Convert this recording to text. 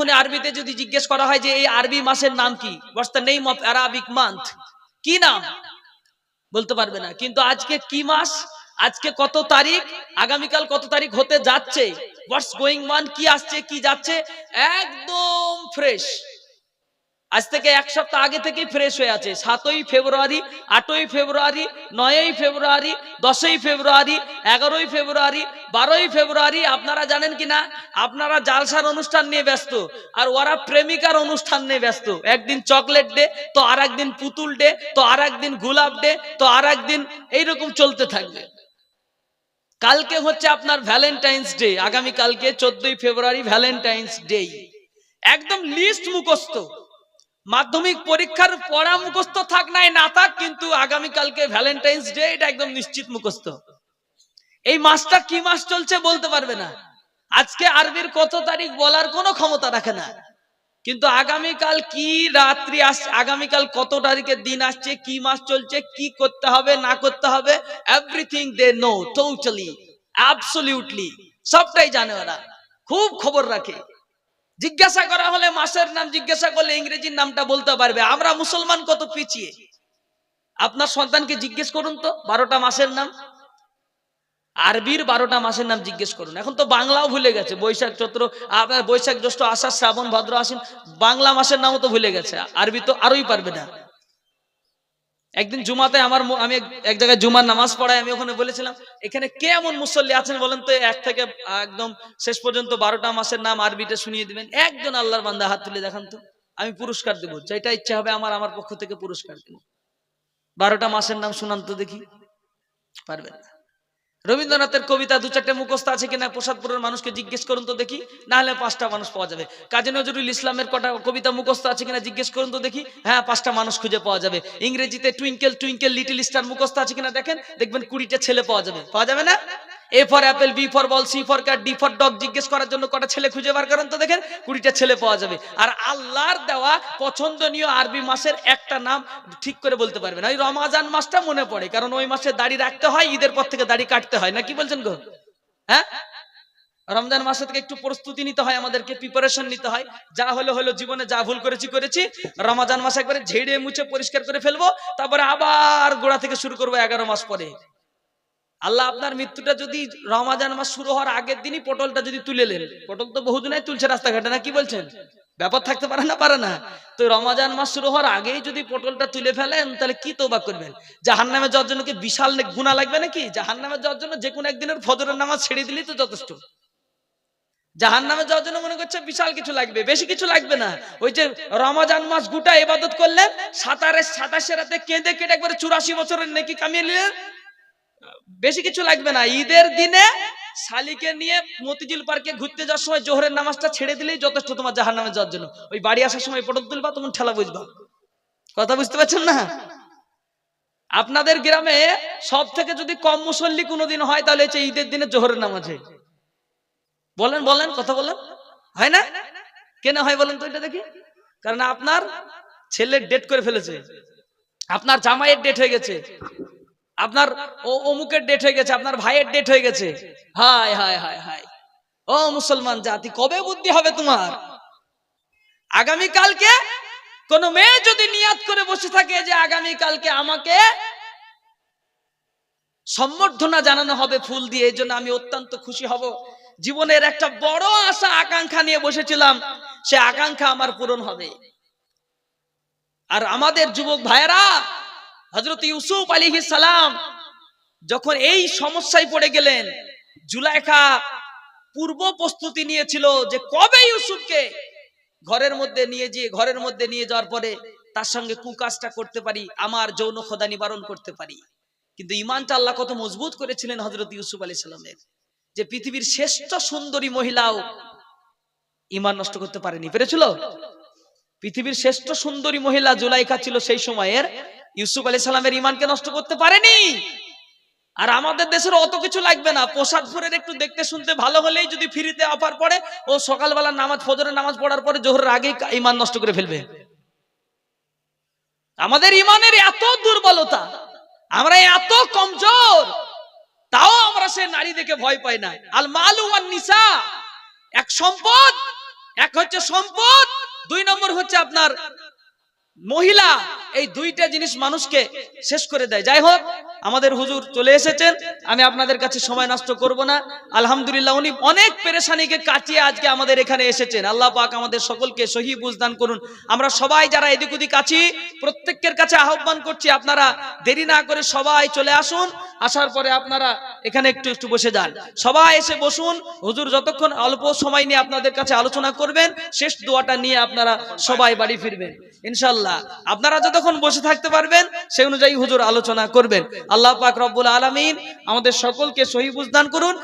এক্ষুনি আরবিতে যদি জিজ্ঞেস করা হয় যে এই আরবি মাসের নাম কি? What's the name of Arabic month কি নাম? বলতে পারবে না। কিন্তু আজকে কি মাস? আজকে কত তারিখ? আগামীকাল কত তারিখ হতে যাচ্ছে? হোয়াটস গোয়িং মান কি আসছে? কি যাচ্ছে? একদম ফ্রেশ আজ থেকে এক সপ্তাহ আগে থেকেই ফ্রেশ হয়ে আছে। সাতই ফেব্রুয়ারি, আটই ফেব্রুয়ারি, নয়ই ফেব্রুয়ারি, দশই ফেব্রুয়ারি, এগারোই ফেব্রুয়ারি, বারোই ফেব্রুয়ারি, আপনারা জানেন কি না আপনারা জালসার অনুষ্ঠান নিয়ে ব্যস্ত, আর ওরা প্রেমিকার অনুষ্ঠান নিয়ে ব্যস্ত। একদিন চকলেট ডে তো আর একদিন পুতুল ডে তো আর একদিন গোলাপ ডে তো আর একদিন এইরকম চলতে থাকবে। কালকে হচ্ছে আপনার ভ্যালেন্টাইন্স ডে আগামী কালকে চোদ্দই ফেব্রুয়ারি ভ্যালেন্টাইন্স ডে একদম লিস্ট মুখস্থ। মাধ্যমিক পরীক্ষার পড়া মুখস্থ থাক নাই, না থাক, কিন্তু আগামীকালকে ভ্যালেন্টাইন্স ডে এটা একদম নিশ্চিত মুখস্থ। এই মাসটা কি মাস চলছে বলতে পারবে না। আজকে আরবির কত তারিখ বলার কোনো ক্ষমতা রাখে না। কিন্তু আগামীকাল কি রাত্রি আসছে আগামীকাল কত তারিখের দিন আসছে, কি মাস চলছে, কি করতে হবে, না করতে হবে everything they know totally absolutely সবটাই জানে ওরা। খুব খবর রাখে। জিজ্ঞাসা করা হলে মাসের নাম জিজ্ঞাসা করলে ইংরেজির নামটা বলতে পারবে। আমরা মুসলমান কত পিছিয়ে? আপনার সন্তানকে জিজ্ঞেস করুন তো, বারোটা মাসের নাম। আরবির বারোটা মাসের নাম জিজ্ঞেস করুন। এখন তো বাংলাও ভুলে গেছে। বৈশাখ চৈত্র বৈশাখ জ্যৈষ্ঠ, আষাঢ়, শ্রাবণ, ভদ্র, আশ্বিন, বাংলা মাসের নামও তো ভুলে গেছে। আরবি তো আরোই পারবে না। একদিন জুমাতে আমার আমি এক- জায়গায় জুমার নামাজ পড়াই, আমি ওখানে বলেছিলাম, এখানে কে এমন মুসল্লি আছেন বলেন তো? এক থেকে, একদম শেষ পর্যন্ত বারোটা মাসের নাম আরবিটা শুনিয়ে দিবেন। একজন আল্লাহর বান্দা হাত তুলে দেখান তো, আমি পুরস্কার দেবো, যেটা ইচ্ছা হবে আমার আমার পক্ষ থেকে পুরস্কার দেবো। বারোটা মাসের নাম শুনান তো দেখি, পারবেন না। রবীন্দ্রনাথের কবিতা দু চারটে মুখস্থ আছে কিনা প্রসাদপুরের মানুষকে জিজ্ঞেস করুন তো দেখি, না হলে পাঁচটা মানুষ পাওয়া যাবে। কাজী নজরুল ইসলামের কটা কবিতা মুখস্থ আছে কিনা জিজ্ঞেস করুন তো দেখি হ্যাঁ পাঁচটা মানুষ খুঁজে পাওয়া যাবে। ইংরেজিতে টুইঙ্কেল টুইঙ্কেল, লিটিল স্টার মুখস্থ আছে কিনা দেখেন, দেখবেন কুড়িটা ছেলে পাওয়া যাবে। পাওয়া যাবে না? A for apple B for ball C for cat D for dog জিজ্ঞেস করার জন্য কটা ছেলে খুঁজে বার করেন তো দেখেন? কুড়িটা ছেলে পাওয়া যাবে। আর আল্লাহর দেওয়া পছন্দনীয় আরবি মাসের একটা নাম ঠিক করে বলতে পারবে না ওই রমাজান মাসটা মনে পড়ে, কারণ ওই মাসে দাড়ি রাখতে হয়, ঈদের পর থেকে দাড়ি কাটতে হয়। না কি বলছেন গো? হ্যাঁ? রমজান মাসে থেকে একটু প্রস্তুতি নিতে হয়, আমাদেরকে প্রিপারেশন নিতে হয়। যা হলো হলো জীবনে যা ভুল করেছি করেছি। রমাজান মাসে একবারে ঝেড়ে মুছে পরিষ্কার করে ফেলব, তারপরে আবার গোড়া থেকে শুরু করব এগারো মাস পরে। আল্লাহ আপনার মৃত্যুটা যদি রমাজান মাস শুরু হওয়ার আগের দিনই পটলটা যদি তুলে নেন, পটল তো বহুদিনাই তুলছে রাস্তাঘাটে, না কি বলছেন? ব্যাপার থাকতে পারে না পারে না। তো রমাজান মাস শুরু হওয়ার আগেই যদি পটলটা তুলে ফেলেন, তাহলে কি তোবা করবেন? জাহান নামে যাওয়ার জন্য কি বিশাল গুণা লাগবে নাকি? জাহান নামে যাওয়ার জন্য যে কোনো একদিনের ফজরের নামাজ ছেড়ে দিলেই তো যথেষ্ট। জাহান নামে যাওয়ার জন্য মনে করছে বিশাল কিছু লাগবে, বেশি কিছু লাগবে না। ওই যে রমাজান মাস গোটা ইবাদত করলেন সাতারে সাতাশে রাতে কেঁদে কেটে একবারে চুরাশি বছরের নেকি কামিয়ে নিলেন বেশি কিছু লাগবে না। ঈদের দিনে শালিকে নিয়ে মতিঝিল পার্কে ঘুরতে যাওয়ার সময় জোহরের নামাজটা ছেড়ে দিলেই যথেষ্ট তোমার জাহান নামে যাওয়ার জন্য। ওই বাড়ি আসার সময় পটল তুলবা, তখন ঠেলা বুঝবা। কথা বুঝতে পারছেন না? আপনাদের গ্রামে সব থেকে যদি কম মুসল্লি কোনোদিন হয়, তাহলে হচ্ছে ঈদের দিনে জোহরের নামাজে। বলেন বলেন, কথা বলেন। হয় না? কেন হয় বলেন তো এটা দেখি। কারণ আপনার ছেলের ডেট করে ফেলেছে। আপনার জামাইয়ের ডেট হয়ে গেছে। আপনার ও অমুকের ডেট হয়ে গেছে, আপনার ভাইয়ের ডেট হয়ে গেছে। হায় হায় হায় হায়। ও মুসলমান জাতি, কবে বুদ্ধি হবে তোমার? আগামী কালকে কোন মেয়ে যদি নিয়াত করে বসে থাকে যে আগামী কালকে আমাকে সম্বর্ধনা জানানো হবে ফুল দিয়ে, এই জন্য আমি অত্যন্ত খুশি হব। জীবনের একটা বড় আশা, আকাঙ্ক্ষা নিয়ে বসেছিলাম, সে আকাঙ্ক্ষা আমার পূরণ হবে। আর আমাদের যুবক ভাইয়েরা হজরত ইউসুফ আলী সালাম যখন এই সমস্যায় পড়ে গেলেন, জুলাইখা পূর্ব প্রস্তুতি নিয়েছিল যে কবে ইউসুফকে ঘরের মধ্যে নিয়ে যেয়ে, ঘরের মধ্যে নিয়ে যাওয়ার পরে তার সঙ্গে কুকাজটা করতে পারি, আমার যৌন খোদা নিবারণ করতে পারি। কিন্তু ইমানটা আল্লাহ কত মজবুত করেছিলেন হজরত ইউসুফ আলী সালামের, যে পৃথিবীর শ্রেষ্ঠ সুন্দরী মহিলাও ইমান নষ্ট করতে পারেনি। পেরেছিল? পৃথিবীর শ্রেষ্ঠ সুন্দরী মহিলা জুলাইখা ছিল সেই সময়ের ইউসুফ আলী সালামের ইমানকে নষ্ট করতে পারেনি। আর আমাদের দেশের অত কিছু লাগবে না। প্রসাদপুরের একটু দেখতে শুনতে ভালো হলেই যদি ফ্রিতে অফার পড়ে, ও সকালবেলা নামাজ, ফজরের নামাজ পড়ার পরে জোহরের আগেই ইমান নষ্ট করে ফেলবে। আমাদের ইমানের এত দুর্বলতা, আমরা এত কমজোর, তাও আমরা সে নারী দেখে ভয় পাই না। আল মালু ওয়ান নিসা, এক সম্পদ, এক হচ্ছে সম্পদ, দুই নম্বর হচ্ছে আপনার মহিলা। এই দুইটা জিনিস মানুষকে শেষ করে দেয়। যাই হোক আমাদের হুজুর চলে এসেছেন, আমি আপনাদের কাছে সময় নষ্ট করব না। আলহামদুলিল্লাহ, উনি অনেক পেরেশানিকে কাটিয়ে আজকে আমাদের এখানে এসেছেন। আল্লাহ পাক আমাদের সকলকে সহি বুঝদান করুন। আমরা সবাই যারা এদিক ওদিক আছি প্রত্যেকের কাছে আহ্বান করছি, আপনারা দেরি না করে সবাই চলে আসুন। আসার পরে আপনারা এখানে একটু একটু বসে যান। সবাই এসে বসুন। হুজুর যতক্ষণ অল্প সময় নিয়ে আপনাদের কাছে আলোচনা করবেন, শেষ দোয়াটা নিয়ে আপনারা সবাই বাড়ি ফিরবেন। ইনশাল্লাহ আপনারা যতক্ষণ বসে থাকতে পারবেন, সেই অনুযায়ী হুজুর আলোচনা করবেন। আল্লাহ পাক রব্বুল আলমিন আমাদের সকলকে সহি বুঝদান করুন।